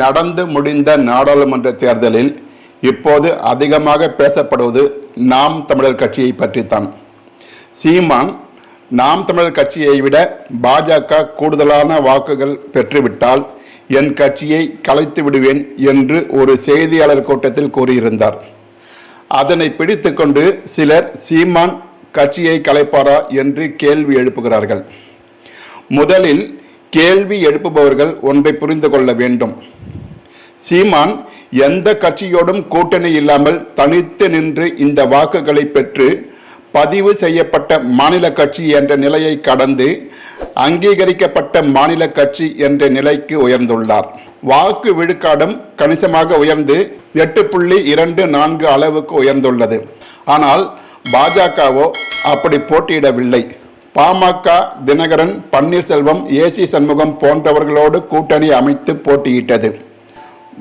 நடந்து முடிந்த நாடாளுமன்ற தேர்தலில் இப்போது அதிகமாக பேசப்படுவது நாம் தமிழர் கட்சியை பற்றித்தான். சீமான் நாம் தமிழர் கட்சியை விட பாஜக கூடுதலான வாக்குகள் பெற்றுவிட்டால் என் கட்சியை கலைத்து விடுவேன் என்று ஒரு செய்தியாளர் கூட்டத்தில் கூறியிருந்தார். அதனை பிடித்துக்கொண்டு சிலர் சீமான் கட்சியை கலைப்பாரா என்று கேள்வி எழுப்புகிறார்கள். முதலில் கேள்வி எழுப்புபவர்கள் ஒன்றை புரிந்து கொள்ள வேண்டும். சீமான் எந்த கட்சியோடும் கூட்டணி இல்லாமல் தனித்து நின்று இந்த வாக்குகளை பெற்று பதிவு செய்யப்பட்ட மாநில கட்சி என்ற நிலையை கடந்து அங்கீகரிக்கப்பட்ட மாநில கட்சி என்ற நிலைக்கு உயர்ந்துள்ளார். வாக்கு விழுக்காடும் கணிசமாக உயர்ந்து எட்டு புள்ளி இரண்டு நான்கு அளவுக்கு உயர்ந்துள்ளது. ஆனால் பாஜகவோ அப்படி போட்டியிடவில்லை. பாமக தினகரன் பன்னீர்செல்வம் ஏசி சண்முகம் போன்றவர்களோடு கூட்டணி அமைத்து போட்டியிட்டது.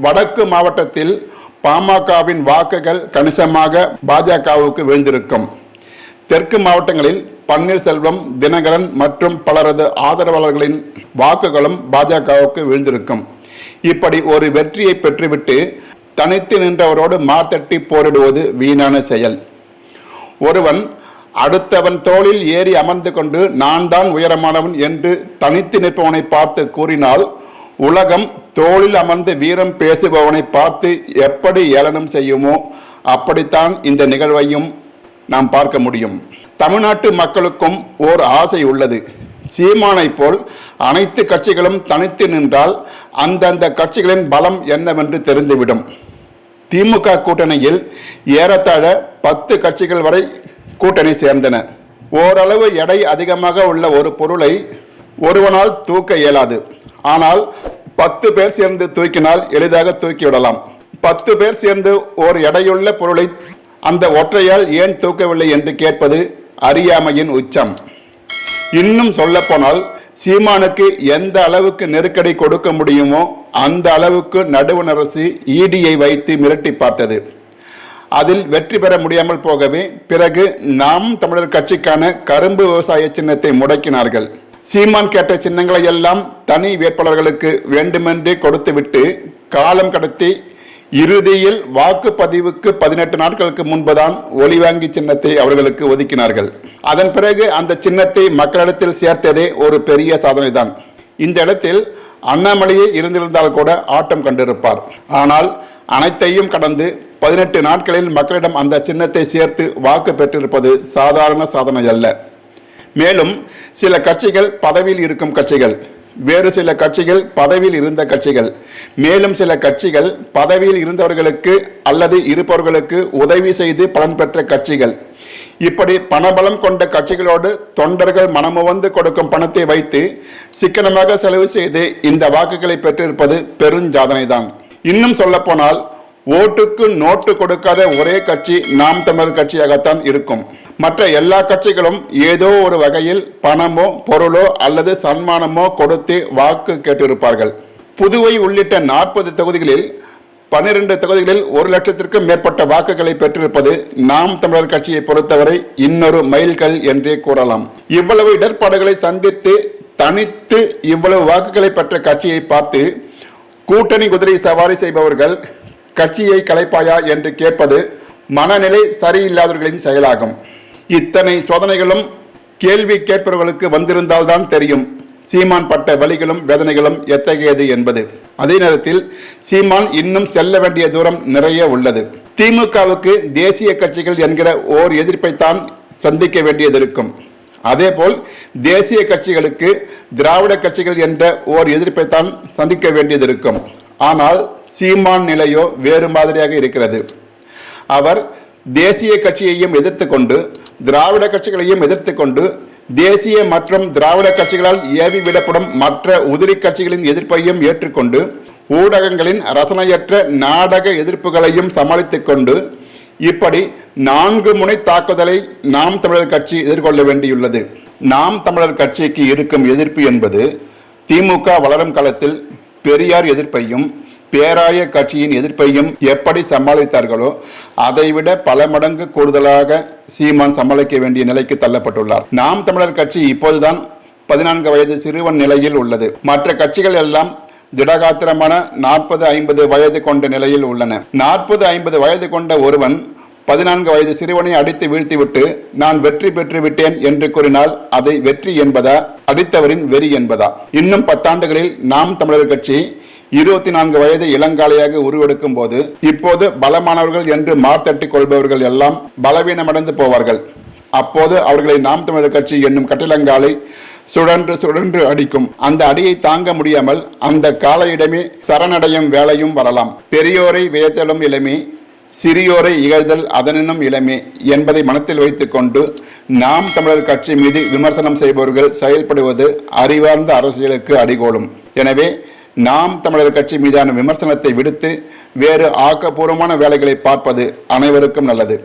வடக்கு மாவட்டத்தில் பாமகவின் வாக்குகள் கணிசமாக பாஜகவுக்கு விழுந்திருக்கும். தெற்கு மாவட்டங்களில் பன்னீர்செல்வம் தினகரன் மற்றும் பலரது ஆதரவாளர்களின் வாக்குகளும் பாஜகவுக்கு விழுந்திருக்கும். இப்படி ஒரு வெற்றியை பெற்றுவிட்டு தனித்து நின்றவரோடு மார்த்தட்டி போரிடுவது வீணான செயல். ஒருவன் அடுத்தவன் தோளில் ஏறி அமர்ந்து கொண்டு நான் தான் உயரமானவன் என்று தனித்து நிற்பவனை பார்த்து கூறினால் உலகம் தோளில் அமர்ந்து வீரம் பேசுபவனை பார்த்து எப்படி ஏளனம் செய்யுமோ அப்படித்தான் இந்த நிகழ்வையும் நாம் பார்க்க முடியும். தமிழ்நாட்டு மக்களுக்கும் ஓர் ஆசை உள்ளது. சீமானை போல் அனைத்து கட்சிகளும் தனித்து நின்றால் அந்தந்த கட்சிகளின் பலம் என்னவென்று தெரிந்துவிடும். திமுக கூட்டணியில் ஏறத்தாழ பத்து கட்சிகள் வரை கூட்டணி சேர்ந்தன. ஓரளவு எடை அதிகமாக உள்ள ஒரு பொருளை ஒருவனால் தூக்க இயலாது. ஆனால் பத்து பேர் சேர்ந்து தூக்கினால் எளிதாக தூக்கிவிடலாம். பத்து பேர் சேர்ந்து ஓர் எடையுள்ள பொருளை அந்த ஒற்றையால் ஏன் தூக்கவில்லை என்று கேட்பது அறியாமையின் உச்சம். இன்னும் சொல்லப்போனால் சீமானுக்கு எந்த அளவுக்கு நெருக்கடி கொடுக்க முடியுமோ அந்த அளவுக்கு நடுவண் அரசு ஈடியை வைத்து மிரட்டி பார்த்தது. அதில் வெற்றி பெற முடியாமல் போகவே பிறகு நாம் தமிழர் கட்சிக்கான கரும்பு விவசாய சின்னத்தை முடக்கினார்கள். சீமான் கேட்ட சின்னங்களை எல்லாம் தனி வேட்பாளர்களுக்கு வேண்டுமென்றே கொடுத்துவிட்டு காலம் கடத்தி இறுதியில் வாக்குப்பதிவுக்கு பதினெட்டு நாட்களுக்கு முன்புதான் ஒலிவாங்கி சின்னத்தை அவர்களுக்கு ஒதுக்கினார்கள். அதன் பிறகு அந்த சின்னத்தை மக்களிடத்தில் சேர்த்ததே ஒரு பெரிய சாதனைதான். இந்த இடத்தில் அண்ணாமலையே இருந்திருந்தால் கூட ஆட்டம் கண்டிருப்பார். ஆனால் அனைத்தையும் கடந்து பதினெட்டு நாட்களில் மக்களிடம் அந்த சின்னத்தை சேர்த்து வாக்கு பெற்றிருப்பது சாதாரண சாதனை அல்ல மேலும் சில கட்சிகள் பதவியில் இருக்கும் கட்சிகள் வேறு சில கட்சிகள் பதவியில் இருந்த கட்சிகள் மேலும் சில கட்சிகள் பதவியில் இருந்தவர்களுக்கு அல்லது இருப்பவர்களுக்கு உதவி செய்து பலன் பெற்ற கட்சிகள். இப்படி பணபலம் கொண்ட கட்சிகளோடு தொண்டர்கள் மனமுவந்து கொடுக்கும் பணத்தை வைத்து சிக்கனமாக செலவு செய்து இந்த வாக்குகளை பெற்றிருப்பது பெருஞ்சாதனைதான் இன்னும் சொல்லப்போனால் ஓட்டுக்கு நோட்டு கொடுக்காத ஒரே கட்சி நாம் தமிழர் கட்சியாகத்தான் இருக்கும். மற்ற எல்லா கட்சிகளும் ஏதோ ஒரு வகையில் பணமோ பொருளோ அல்லது சன்மானமோ கொடுத்து வாக்கு கேட்டிருப்பார்கள். புதுவை உள்ளிட்ட நாற்பது தொகுதிகளில் பன்னிரண்டு தொகுதிகளில் ஒரு லட்சத்திற்கும் மேற்பட்ட வாக்குகளை பெற்றிருப்பது நாம் தமிழர் கட்சியை பொறுத்தவரை இன்னொரு மைல்கல் என்றே கூறலாம். இவ்வளவு இடர்பாடுகளை சந்தித்து தனித்து இவ்வளவு வாக்குகளை பெற்ற கட்சியை பார்த்து கூட்டணி குதிரை சவாரி செய்பவர்கள் கட்சியை கலைப்பாயா என்று கேட்பது மனநிலை சரியில்லாதவர்களின் செயலாகும். இத்தனை சோதனைகளும் கேள்வி கேட்பவர்களுக்கு வந்திருந்தால்தான் தெரியும். சீமான் பட்ட வழிகளும் வேதனைகளும் எத்தகையது என்பது. அதே நேரத்தில் சீமான் இன்னும் செல்ல வேண்டிய தூரம் நிறைய உள்ளது. திமுகவுக்கு தேசிய கட்சிகள் என்கிற ஓர் எதிர்ப்பைத்தான் சந்திக்க வேண்டியது இருக்கும். அதேபோல் தேசிய கட்சிகளுக்கு திராவிட கட்சிகள் என்ற ஓர் எதிர்ப்பைத்தான் சந்திக்க வேண்டியது இருக்கும். ஆனால் சீமான் நிலையோ வேறு மாதிரியாக இருக்கிறது. அவர் தேசிய கட்சியையும் எதிர்த்து கொண்டு திராவிட கட்சிகளையும் எதிர்த்து கொண்டு தேசிய மற்றும் திராவிட கட்சிகளால் ஏவி விடப்படும் மற்ற உதிரி கட்சிகளின் எதிர்ப்பையும் ஏற்றுக்கொண்டு ஊடகங்களின் ரசனையற்ற நாடக எதிர்ப்புகளையும் சமாளித்துக் கொண்டு இப்படி நான்கு முனை தாக்குதலை நாம் தமிழர் கட்சி எதிர்கொள்ள வேண்டியுள்ளது. நாம் தமிழர் கட்சிக்கு இருக்கும் எதிர்ப்பு என்பது திமுக வளரும் காலத்தில் பெரியார் எதிர்ப்பையும் பேராய கட்சியின் எதிர்ப்பையும் எப்படி சமாளித்தார்களோ அதைவிட பல மடங்கு கூடுதலாக சீமான் சமாளிக்க வேண்டிய நிலைக்கு தள்ளப்பட்டுள்ளார். நாம் தமிழர் கட்சி இப்போதுதான் பதினான்கு வயது சிறுவன் நிலையில் உள்ளது. மற்ற கட்சிகள் எல்லாம் திடகாத்திரமான நாற்பது ஐம்பது வயது கொண்ட நிலையில் உள்ளன. நாற்பது ஐம்பது வயது கொண்ட ஒருவன் பதினான்கு வயது சிறுவனை அடித்து வீழ்த்திவிட்டு நான் வெற்றி பெற்று விட்டேன் என்று கூறினால் அதை வெற்றி என்பதா அடித்தவரின் வெறி என்பதா? இன்னும் பத்தாண்டுகளில் நாம் தமிழர் கட்சி இருபத்தி நான்கு வயது இளங்காலையாக உருவெடுக்கும் போது இப்போது பலமானவர்கள் என்று மார்த்தட்டிக் கொள்பவர்கள் எல்லாம் பலவீனமடைந்து போவார்கள். அப்போது அவர்களை நாம் தமிழர் கட்சி என்னும் கட்டிலங்காலை சுழன்று சுழன்று அடிக்கும். அந்த அடியை தாங்க முடியாமல் அந்த காலையிடமே சரணடையும் வேலையும் வரலாம். பெரியோரை வியத்தலும் இளமே சிறியோரை இகழ்தல் அதனினும் இளமே என்பதை மனத்தில் வைத்துக்கொண்டு நாம் தமிழர் கட்சி மீது விமர்சனம் செய்பவர்கள் செயல்படுவது அறிவார்ந்த அரசியலுக்கு அடிகோலும். எனவே நாம் தமிழர் கட்சி மீதான விமர்சனத்தை விடுத்து வேறு ஆக்கப்பூர்வமான வேலைகளை பார்ப்பது அனைவருக்கும் நல்லது.